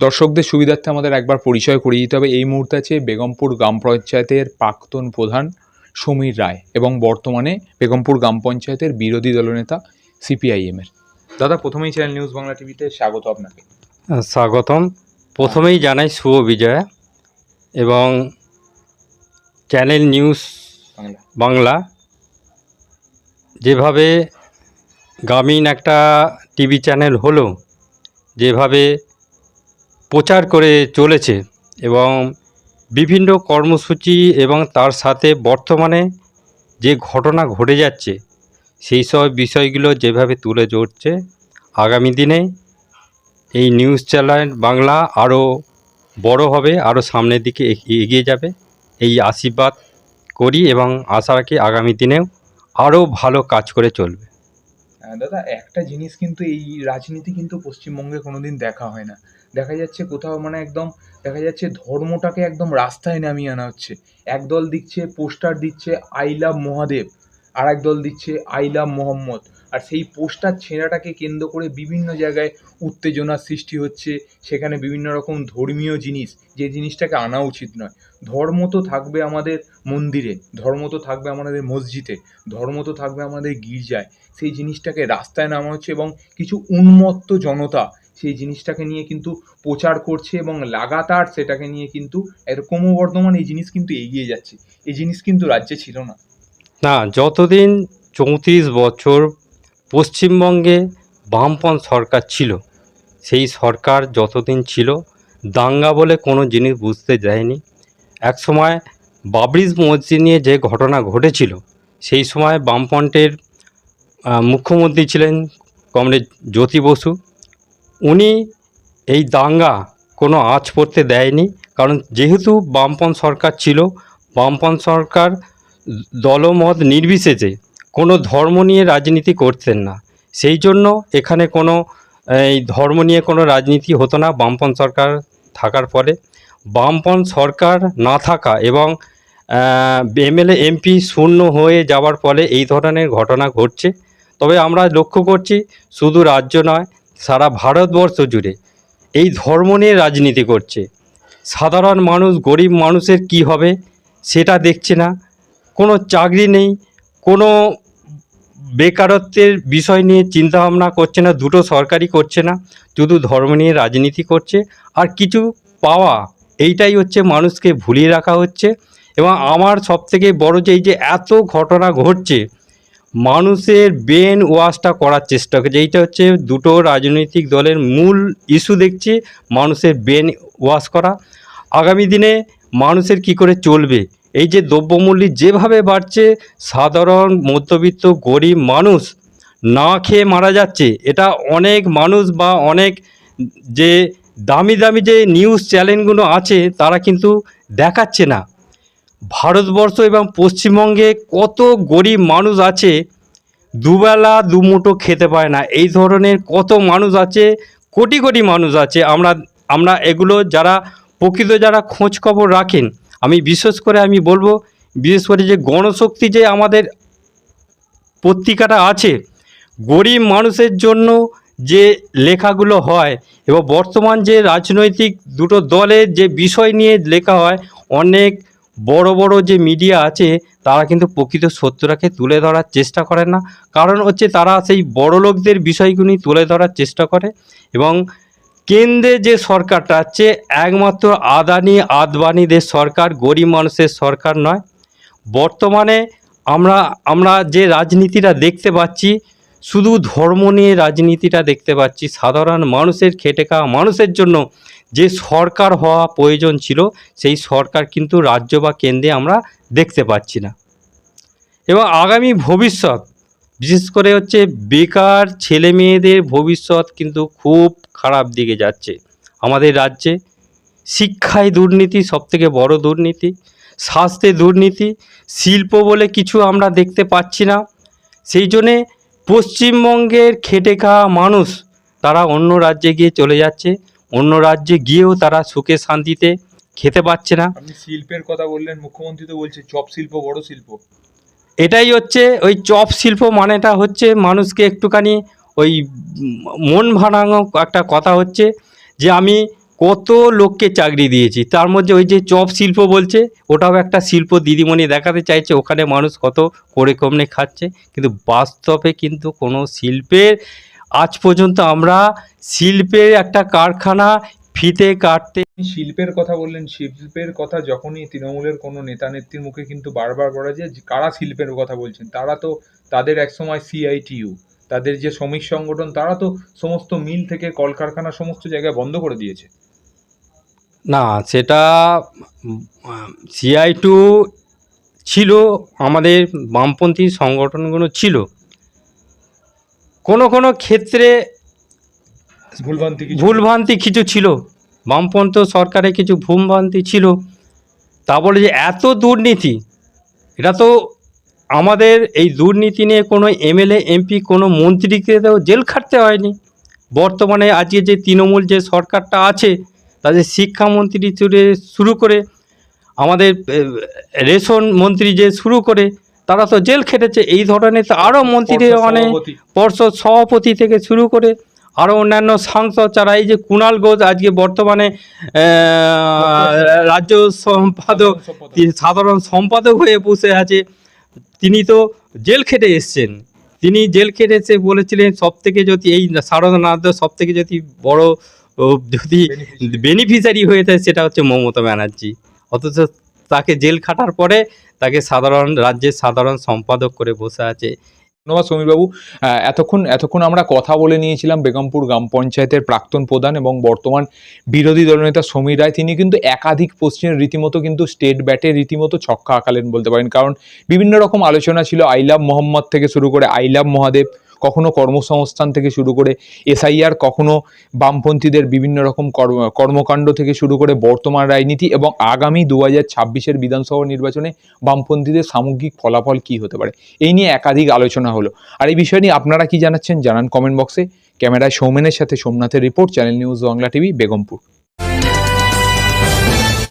দর্শকদের সুবিধার্থে আমাদের একবার পরিচয় করিয়ে দিতে হবে। এই মুহূর্তে আছে বেগমপুর গ্রাম পঞ্চায়েতের প্রাক্তন প্রধান সমীর রায় এবং বর্তমানে বেগমপুর গ্রাম পঞ্চায়েতের বিরোধী দলনেতা সিপিআইএমের দাদা প্রথমেই চ্যানেল নিউজ বাংলা টিভিতে স্বাগত আপনাকে। স্বাগতম। প্রথমেই জানাই শুভ বিজয়া এবং চ্যানেল নিউজ বাংলা। যেভাবে গ্রামীণ একটা টিভি চ্যানেল হলো যেভাবে প্রচার করে চলেছে এবং বিভিন্ন কর্মসূচি এবং তার সাথে বর্তমানে যে ঘটনা ঘটে যাচ্ছে, সেই সব বিষয়গুলো যেভাবে তুলে ধরছে, আগামী দিনে এই নিউজ চ্যানেল বাংলা আরও বড় হবে, আরও সামনের দিকে এগ- এগিয়ে যাবে। এই আশীর্বাদ করি এবং আশা রাখি আগামী দিনেও আরও ভালো কাজ করে চলবে। দাদা, একটা জিনিস কিন্তু এই রাজনীতি কিন্তু পশ্চিমবঙ্গে কোনোদিন দেখা হয় না। দেখা যাচ্ছে কোথাও মানে একদম, দেখা যাচ্ছে ধর্মটাকে একদম রাস্তায় নামিয়ে আনা হচ্ছে। একদল দিচ্ছে পোস্টার দিচ্ছে আই লাভ মহাদেব আর একদল দিচ্ছে আই লাভ মোহাম্মদ। আর সেই পোস্টার ছেঁড়াটাকে কেন্দ্র করে বিভিন্ন জায়গায় উত্তেজনার সৃষ্টি হচ্ছে, সেখানে বিভিন্ন রকম ধর্মীয় জিনিস, যে জিনিসটাকে আনা উচিত নয়। ধর্ম তো থাকবে আমাদের মন্দিরে, ধর্ম তো থাকবে আমাদের মসজিদে, ধর্ম তো থাকবে আমাদের গির্জায়। সেই জিনিসটাকে রাস্তায় নামা হচ্ছে এবং কিছু উন্মত্ত জনতা সেই জিনিসটাকে নিয়ে কিন্তু প্রচার করছে এবং লাগাতার সেটাকে নিয়ে কিন্তু ক্রমবর্ধমান এই জিনিস কিন্তু এগিয়ে যাচ্ছে। এই জিনিস কিন্তু রাজ্যে ছিল না। না যতদিন চৌত্রিশ বছর পশ্চিমবঙ্গে বামপন্থ সরকার ছিল সেই সরকার যতদিন ছিল দাঙ্গা বলে কোনো জিনিস বুঝতে যায়নি। এক সময় বাবরিজ মসজিদ নিয়ে যে ঘটনা ঘটেছিল সেই সময় বামপন্থের আহ, মুখ্যমন্ত্রী ছিলেন কমরেড জ্যোতি বসু। উনি এই দাঙ্গা কোনো আঁচ পড়তে দেয়নি। কারণ যেহেতু বামপন্থ সরকার ছিল, বামপন্থ সরকার দলমত নির্বিশেষে কোনো ধর্ম নিয়ে রাজনীতি করতেন না। সেই জন্য এখানে কোনো, এই ধর্ম নিয়ে কোনো রাজনীতি হতো না বামপন্থ সরকার থাকার ফলে বামপন্থ সরকার না থাকা এবং এমএলএ, এমপি শূন্য হয়ে যাওয়ার ফলে এই ধরনের ঘটনা ঘটছে। তবে আমরা লক্ষ্য করছি শুধু রাজ্য নয় সারা ভারতবর্ষ জুড়ে এই ধর্ম নিয়ে রাজনীতি করছে। সাধারণ মানুষ, গরিব মানুষের কি হবে সেটা দেখছে না। কোনো চাকরি নেই, কোনো বেকারত্বের বিষয় নিয়ে চিন্তাভাবনা করছে না, দুটো সরকারই করছে না, শুধু ধর্ম নিয়ে রাজনীতি করছে। আর কিছু পাওয়া, এইটাই হচ্ছে মানুষকে ভুলিয়ে রাখা হচ্ছে। এবং আমার সবথেকে বড় যে এই যে এত ঘটনা ঘটছে মানুষের ব্রেন ওয়াশটা করার চেষ্টা করছে। এইটা হচ্ছে দুটো রাজনৈতিক দলের মূল ইস্যু দেখছি, মানুষের ব্রেন ওয়াশ করা। আগামী দিনে মানুষের কি করে চলবে? এই যে দ্রব্যমূল্য যেভাবে বাড়ছে, সাধারণ মধ্যবিত্ত গরিব মানুষ না খেয়ে মারা যাচ্ছে। এটা অনেক মানুষ বা অনেক যে দামি দামি যে নিউজ চ্যানেলগুলো আছে, তারা কিন্তু দেখাচ্ছে না। ভারতবর্ষ এবং পশ্চিমবঙ্গে কত গরিব মানুষ আছে, দুবেলা দুমুঠো খেতে পায় না। এই ধরনের কত মানুষ আছে, কোটি কোটি মানুষ আছে। আমরা আমরা এগুলো যারা, প্রকৃত যারা খোঁজ খবর রাখেন, আমি বিশেষ করে আমি বলব, বিশেষ করে যে গণশক্তি যে আমাদের পত্রিকাটা আছে, গরিব মানুষের জন্য যে লেখাগুলো হয় এবং বর্তমান যে রাজনৈতিক দুটো দলের যে বিষয় নিয়ে লেখা হয়, অনেক বড় বড় যে মিডিয়া আছে, তারা কিন্তু প্রকৃত সত্যটাকে তুলে ধরার চেষ্টা করে না। কারণ হচ্ছে তারা সেই বড় লোকদের বিষয়গুলি তুলে ধরার চেষ্টা করে এবং কেন্দ্রে যে সরকারটা হচ্ছে একমাত্র আদানি আদবানিদের সরকার, গরিব মানুষের সরকার নয়। বর্তমানে আমরা আমরা যে রাজনীতিটা দেখতে পাচ্ছি শুধু ধর্ম নিয়ে রাজনীতিটা দেখতে পাচ্ছি। সাধারণ মানুষের খেটে খাওয়া মানুষের জন্য যে সরকার হওয়া প্রয়োজন ছিল, সেই সরকার কিন্তু রাজ্য বা কেন্দ্রে আমরা দেখতে পাচ্ছি না। এবং আগামী ভবিষ্যৎ, বিশেষ করে হচ্ছে বেকার ছেলে মেয়েদের ভবিষ্যৎ কিন্তু খুব খারাপ দিকে যাচ্ছে আমাদের রাজ্যে। শিক্ষায় দুর্নীতি সবথেকে বড় দুর্নীতি। স্বাস্থ্যে দুর্নীতি। শিল্প বলে কিছু আমরা দেখতে পাচ্ছি না। সেই জন্যে পশ্চিমবঙ্গের খেটে খাওয়া মানুষ তারা অন্য রাজ্যে গিয়ে চলে যাচ্ছে। অন্য রাজ্যে গিয়েও তারা সুখে শান্তিতে খেতে পাচ্ছে না। আপনি শিল্পের কথা বললেন মুখ্যমন্ত্রী তো বলছে চপ শিল্প বড় শিল্প। এটাই হচ্ছে ওই চপ শিল্প মানেটা হচ্ছে মানুষকে একটুখানি ওই মন ভাঙানো একটা কথা হচ্ছে যে আমি কত লোককে চাকরি দিয়েছি। তার মধ্যে ওই যে চপ শিল্প বলছে, ওটাও একটা শিল্প দিদিমণি দেখাতে চাইছে, ওখানে মানুষ কত করে কমনে খাচ্ছে। কিন্তু বাস্তবে কিন্তু কোনো শিল্পের, আজ পর্যন্ত আমরা শিল্পের একটা কারখানা ফিতে কাটতে শিল্পের কথা বললেন, শিল্পের কথা যখনই তৃণমূলের কোনো নেতা নেত্রীর মুখে কিন্তু বারবার বলা যায় যে কারা শিল্পের কথা বলছেন, তারা তো তাদের একসময় সিআইটিইউ তাদের যে শ্রমিক সংগঠন তারা তো সমস্ত মিল থেকে কলকারখানা সমস্ত জায়গায় বন্ধ করে দিয়েছে। না সেটা সিআই টু ছিল আমাদের বামপন্থী সংগঠনগুলো ছিল। কোনো কোনো ক্ষেত্রে ভুলভ্রান্তি কিছু ভুলভ্রান্তি কিছু ছিল। বামপন্থ সরকারে কিছু ভুলভ্রান্তি ছিল। তা বলে যে এত দুর্নীতি এটা তো আমাদের এই দুর্নীতি নিয়ে কোনো এমএলএ এমপি কোনো মন্ত্রীকে তো জেল খাটতে হয়নি। বর্তমানে আজকে যে তৃণমূল যে সরকারটা আছে তাদের শিক্ষামন্ত্রী শুরু করে আমাদের রেশন মন্ত্রী যে শুরু করে তারা তো জেল খেটেছে। এই ধরনের তো আরও মন্ত্রী পর্ষদ অনেক সভাপতি। পর্ষদ সভাপতি থেকে শুরু করে আরও অন্যান্য সাংসদ যারা এই যে কুণাল ঘোষ আজকে বর্তমানে রাজ্য সম্পাদক। সাধারণ সম্পাদক হয়ে বসে আছে। তিনি তো জেল খেটে এসছেন। তিনি জেল খেটে এসে বলেছিলেন সব থেকে যদি এই সারদানাথ সব থেকে যদি বড় যদি বেনিফিসারি বেনিফিশিয়ারি হয়ে থাকে সেটা হচ্ছে মমতা ব্যানার্জি। অথচ তাকে জেল খাটার পরে তাকে সাধারণ রাজ্যের সাধারণ সম্পাদক করে বসে আছে। ধন্যবাদ সমীরবাবু। এতক্ষণ এতক্ষণ আমরা কথা বলে নিয়েছিলাম বেগমপুর গ্রাম পঞ্চায়েতের প্রাক্তন প্রধান এবং বর্তমান বিরোধী দলনেতা সমীর রায়। তিনি কিন্তু একাধিক প্রশ্নের রীতিমতো কিন্তু স্টেট ব্যাটে রীতিমতো ছক্কা আঁকালেন বলতে পারেন। কারণ বিভিন্ন রকম আলোচনা ছিল, আই লাভ মোহাম্মদ থেকে শুরু করে আই লাভ মহাদেব। কখনো কর্মসংস্থান থেকে শুরু করে এসআইআর, কখনো বামপন্থীদের বিভিন্ন রকম কর্ম- কর্মকাণ্ড থেকে শুরু করে বর্তমান রাজনীতি এবং আগামী দু হাজার ছাব্বিশের বিধানসভা নির্বাচনে বামপন্থীদের সামগ্রিক ফলাফল কী হতে পারে? এই নিয়ে একাধিক আলোচনা হলো। আর এই বিষয় নিয়ে আপনারা কি জানাচ্ছেন জানান কমেন্ট বক্সে। ক্যামেরায় সৌমেনের সাথে সোমনাথের report, channel news Bangla TV, Begumpur.